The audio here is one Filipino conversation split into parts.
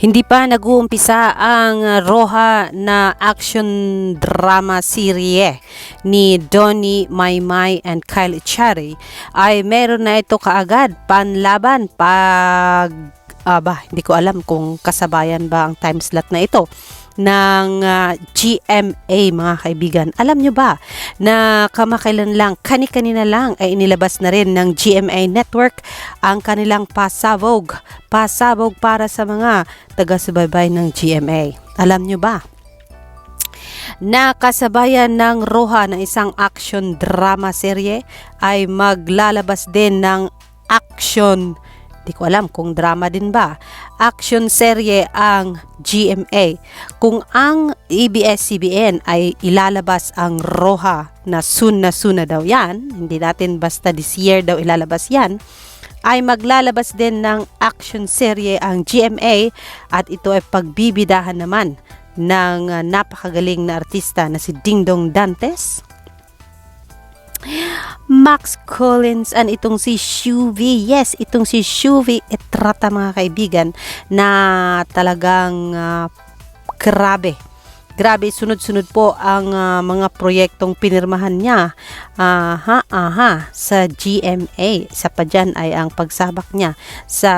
Hindi pa nag-uumpisa ang Roha na action drama serye ni Donnie Maymay and Kyle Echari ay meron na ito kaagad panlaban pag aba, hindi ko alam kung kasabayan ba ang time slot na ito ng uh, GMA mga kaibigan. Alam nyo ba na kamakailan lang, kani-kanina lang ay inilabas na rin ng GMA Network ang kanilang pasabog. Pasabog para sa mga taga-subaybay ng GMA. Alam nyo ba? na kasabayan ng Roha ng isang action drama serye ay maglalabas din ng action Di ko alam kung drama din ba. Action serye ang GMA. Kung ang ABS-CBN ay ilalabas ang Roha na soon na soon na daw yan, hindi natin basta this year daw ilalabas yan, ay maglalabas din ng action serye ang GMA at ito ay pagbibidahan naman ng napakagaling na artista na si Dingdong Dantes Max Collins and itong si Shuvi. Yes, itong si Shuvi Etrata mga kaibigan na talagang uh, grabe. Grabe, sunod-sunod po ang uh, mga proyektong pinirmahan niya aha, aha, sa GMA. Sa pa dyan ay ang pagsabak niya sa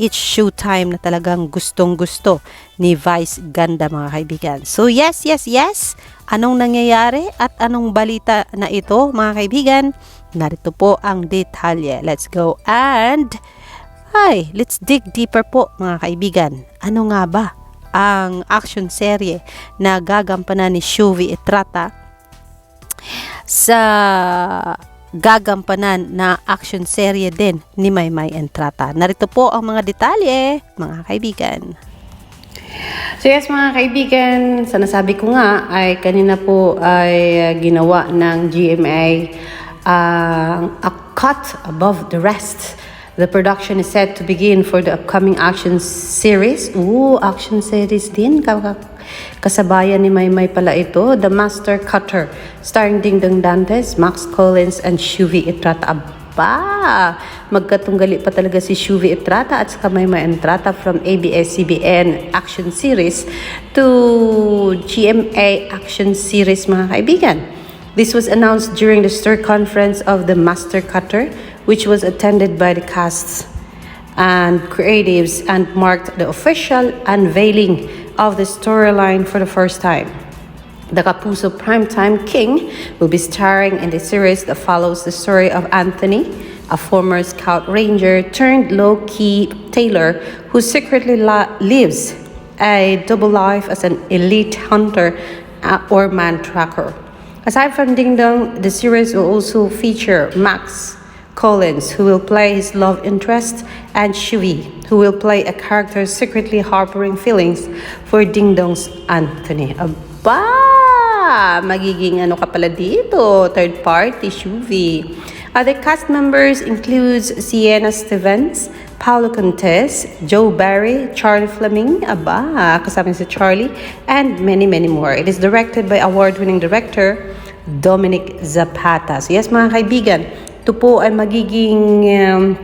each showtime na talagang gustong-gusto ni Vice Ganda mga kaibigan. So yes, yes, yes. Anong nangyayari at anong balita na ito mga kaibigan? Narito po ang detalye. Let's go and ay, let's dig deeper po mga kaibigan. Ano nga ba ang action serye na gagampanan ni Shuvi Etrata sa gagampanan na action serye din ni Maymay Entrata. Narito po ang mga detalye, mga kaibigan. So yes mga kaibigan, sa nasabi ko nga ay kanina po ay uh, ginawa ng GMA uh, a cut above the rest The production is set to begin for the upcoming action series. Ooh, action series din. Kasabayan ni Maymay pala ito. The Master Cutter. Starring Dingdong Dantes, Max Collins, and Shuvi Itrata. Aba! Magkatunggali pa talaga si Shuvi Itrata at saka Maymay Entrata from ABS-CBN action series to GMA action series mga kaibigan. This was announced during the stir conference of the Master Cutter which was attended by the casts and creatives and marked the official unveiling of the storyline for the first time. The Kapuso Primetime King will be starring in the series that follows the story of Anthony, a former scout ranger turned low key tailor who secretly lives a double life as an elite hunter uh, or man tracker. Aside from Ding Dong, the series will also feature Max, Collins, who will play his love interest, and Shuvi, who will play a character secretly harboring feelings for Ding Dong's Anthony. Aba! Magiging ano ka pala dito? Third party, Shuvi. Other cast members includes Sienna Stevens, Paulo Contes, Joe Barry, Charlie Fleming, aba, kasama si Charlie, and many, many more. It is directed by award-winning director Dominic Zapata. So yes, mga kaibigan, ito po ay magiging um,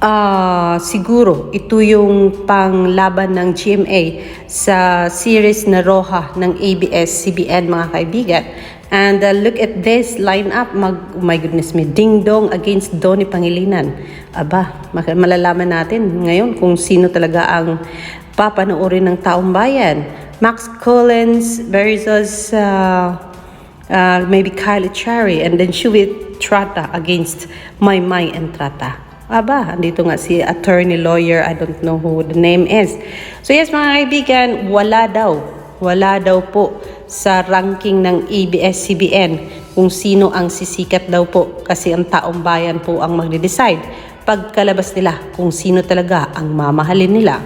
uh, siguro ito yung panglaban ng GMA sa series na Roha ng ABS-CBN mga kaibigan. And uh, look at this lineup. Mag, oh my goodness me, Ding Dong against Donnie Pangilinan. Aba, malalaman natin ngayon kung sino talaga ang papanoorin ng taong bayan. Max Collins versus uh, uh, maybe Kylie Cherry, and then Shuit Trata against My Mai and Trata. Aba, andito nga si attorney lawyer, I don't know who the name is. So yes mga kaibigan, wala daw, wala daw po sa ranking ng ABS-CBN kung sino ang sisikat daw po kasi ang taong bayan po ang magde-decide pagkalabas nila kung sino talaga ang mamahalin nila.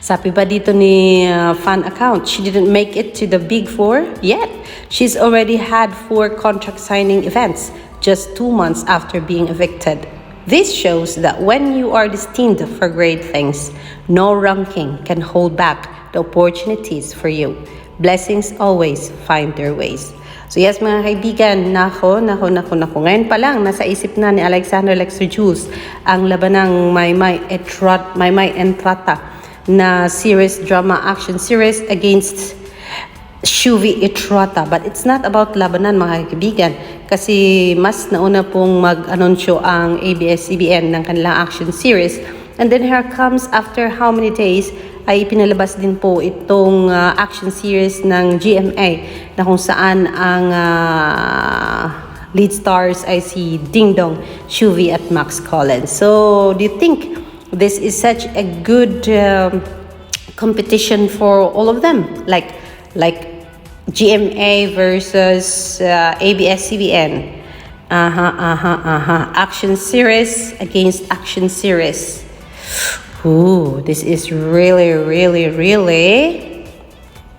Sabi pa dito ni uh, fan account, she didn't make it to the big four yet. She's already had four contract signing events just two months after being evicted. This shows that when you are destined for great things, no ranking can hold back the opportunities for you. Blessings always find their ways. So yes mga kaibigan, nako, nako, nako, nako. Ngayon pa lang, nasa isip na ni Alexander Lexer Jules ang labanang Maymay, Etrat, Maymay Entrata na series, drama action series against Shuvi Itrata. But it's not about labanan mga kaibigan kasi mas nauna pong mag-anunsyo ang ABS-CBN ng kanilang action series. And then here comes after how many days ay pinalabas din po itong uh, action series ng GMA na kung saan ang uh, lead stars ay si Ding Dong, Shuvi at Max Collins. So, do you think this is such a good um, competition for all of them? Like, like GMA versus uh, ABS-CBN. Aha, aha, aha. Action series against action series. Ooh, this is really, really, really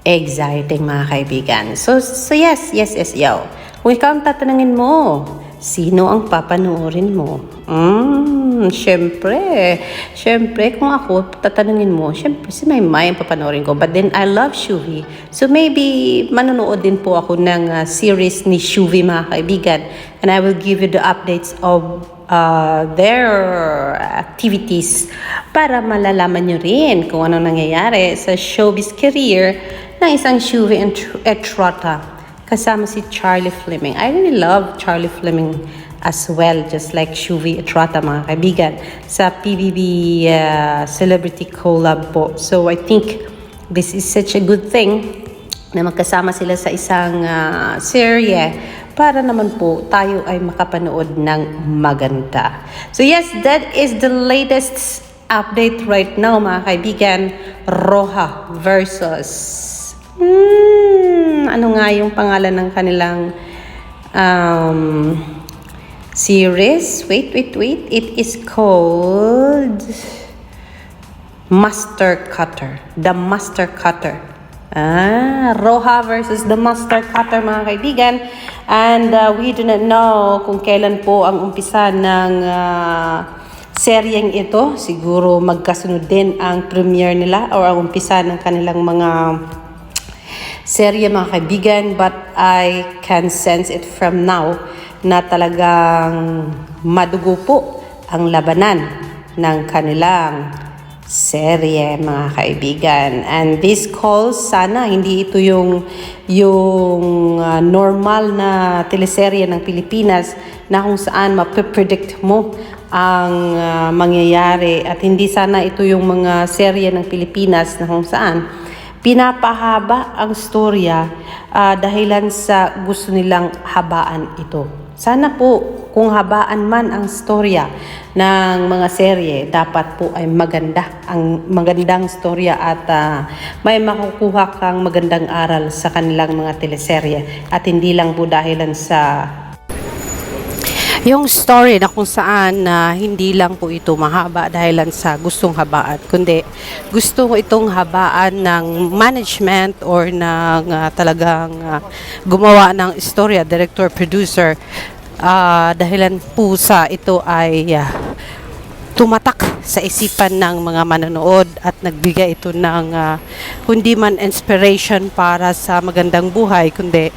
exciting mga kaibigan. So, so yes, yes, yes, yo. Kung ikaw ang tatanungin mo, sino ang papanoorin mo? Mm, syempre. Syempre, kung ako tatanungin mo, syempre si Maymay ang papanoorin ko. But then, I love Shuvi. So maybe, manonood din po ako ng uh, series ni Shuvi mga kaibigan. And I will give you the updates of uh, their activities para malalaman nyo rin kung ano nangyayari sa showbiz career ng isang Shuvi Etrata kasama si Charlie Fleming. I really love Charlie Fleming as well, just like Shuvi Etrata mga kaibigan sa PBB uh, Celebrity Collab po. So I think this is such a good thing na magkasama sila sa isang uh, serye para naman po tayo ay makapanood ng maganda. So yes, that is the latest update right now mga kaibigan. Roja versus... Hmm, ano nga yung pangalan ng kanilang um, series? Wait, wait, wait. It is called... Master Cutter. The Master Cutter. Ah, Roja versus the Master Cutter mga kaibigan. And uh, we do not know kung kailan po ang umpisa ng uh, seryeng ito. Siguro magkasunod din ang premiere nila or ang umpisa ng kanilang mga serye mga kaibigan. But I can sense it from now na talagang madugo po ang labanan ng kanilang serye mga kaibigan. And this calls sana hindi ito yung yung uh, normal na teleserye ng Pilipinas na kung saan mapipredict mo ang uh, mangyayari at hindi sana ito yung mga serye ng Pilipinas na kung saan pinapahaba ang storya uh, dahilan sa gusto nilang habaan ito. Sana po kung habaan man ang storya ng mga serye, dapat po ay maganda ang magandang storya at uh, may makukuha kang magandang aral sa kanilang mga teleserye. At hindi lang po dahilan sa Yung story na kung saan na hindi lang po ito mahaba dahilan sa gustong habaan, kundi gusto ko itong habaan ng management or ng ah, talagang ah, gumawa ng istorya, director, producer, ah, dahilan po sa ito ay ah, tumatak sa isipan ng mga manonood at nagbigay ito ng ah, kundi man inspiration para sa magandang buhay, kundi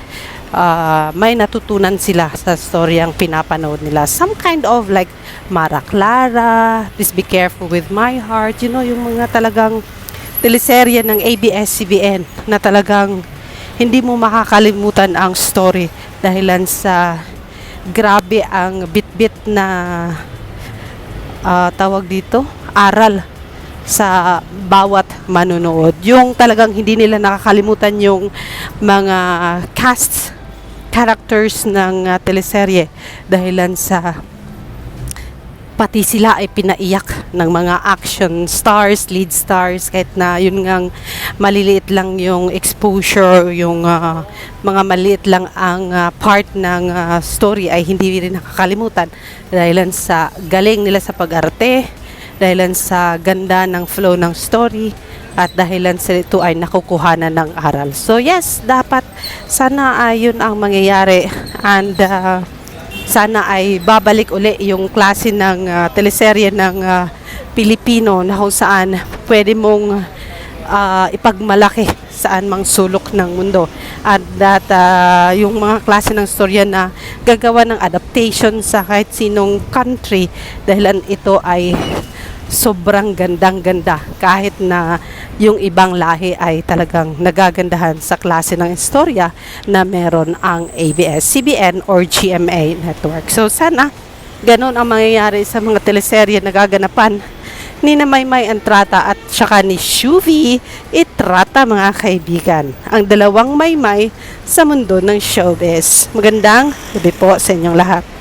ah, may natutunan sila sa storyang pinapanood nila. Some kind of like Mara Clara, Please Be Careful with My Heart, you know, yung mga talagang teleserye ng ABS-CBN na talagang hindi mo makakalimutan ang story dahilan sa grabe ang bit-bit na ah, tawag dito, aral sa bawat manunood. Yung talagang hindi nila nakakalimutan yung mga casts, characters ng ah, teleserye dahilan sa pati sila ay pinaiyak ng mga action stars, lead stars, kahit na yun ngang maliliit lang yung exposure, yung ah, mga maliit lang ang ah, part ng ah, story ay hindi rin nakakalimutan dahilan sa galing nila sa pag-arte, dahilan sa ganda ng flow ng story, at dahilan sa ito ay nakukuhanan ng aral. So yes, dapat sana ay yun ang mangyayari and ah, sana ay babalik uli yung klase ng ah, teleserye ng ah, Pilipino na kung saan pwede mong ah, ipagmalaki saan mang sulok ng mundo. At that, ah, yung mga klase ng storya na gagawa ng adaptation sa kahit sinong country dahil ito ay sobrang gandang-ganda kahit na yung ibang lahi ay talagang nagagandahan sa klase ng istorya na meron ang ABS-CBN or GMA network. So sana ganun ang mangyayari sa mga teleserye na gaganapan ni na Maymay Entrata at saka ni Shuvi Itrata mga kaibigan. Ang dalawang Maymay sa mundo ng showbiz. Magandang gabi po sa inyong lahat.